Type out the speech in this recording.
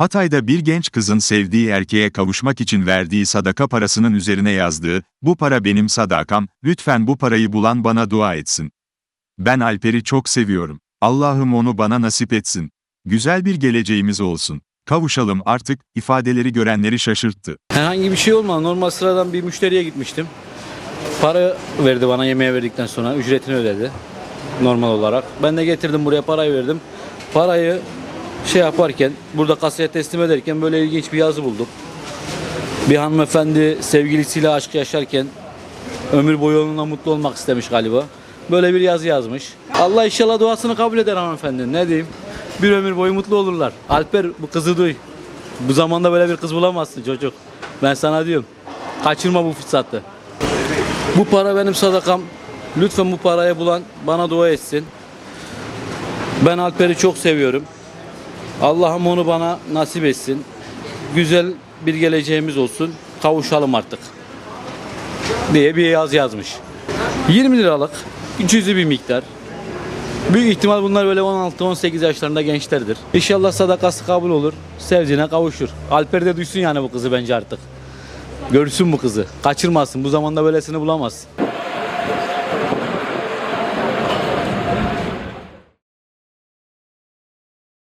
Hatay'da bir genç kızın sevdiği erkeğe kavuşmak için verdiği sadaka parasının üzerine yazdığı, bu para benim sadakam, lütfen bu parayı bulan bana dua etsin. Ben Alper'i çok seviyorum. Allah'ım onu bana nasip etsin. Güzel bir geleceğimiz olsun. Kavuşalım artık, ifadeleri görenleri şaşırttı. Herhangi bir şey olmadı. Normal sıradan bir müşteriye gitmiştim. Para verdi bana yemeğe verdikten sonra ücretini ödedi. Normal olarak. Ben de getirdim buraya parayı verdim. Parayı şey yaparken burada kasaya teslim ederken böyle ilginç bir yazı buldum. Bir hanımefendi sevgilisiyle aşk yaşarken ömür boyu onunla mutlu olmak istemiş galiba. Böyle bir yazı yazmış. Allah inşallah duasını kabul eder hanımefendi. Ne diyeyim? Bir ömür boyu mutlu olurlar. Alper bu kızı duy. Bu zamanda böyle bir kız bulamazsın çocuk. Ben sana diyorum. Kaçırma bu fırsatı. Bu para benim sadakam. Lütfen bu parayı bulan bana dua etsin. Ben Alper'i çok seviyorum. Allah'ım onu bana nasip etsin. Güzel bir geleceğimiz olsun. Kavuşalım artık. Diye bir yaz yazmış. 20 liralık cüzi bir miktar. Büyük ihtimal bunlar böyle 16-18 yaşlarında gençlerdir. İnşallah sadakası kabul olur. Sevdiğine kavuşur. Alper de duysun yani bu kızı bence artık. Görsün bu kızı. Kaçırmasın. Bu zamanda böylesini bulamaz.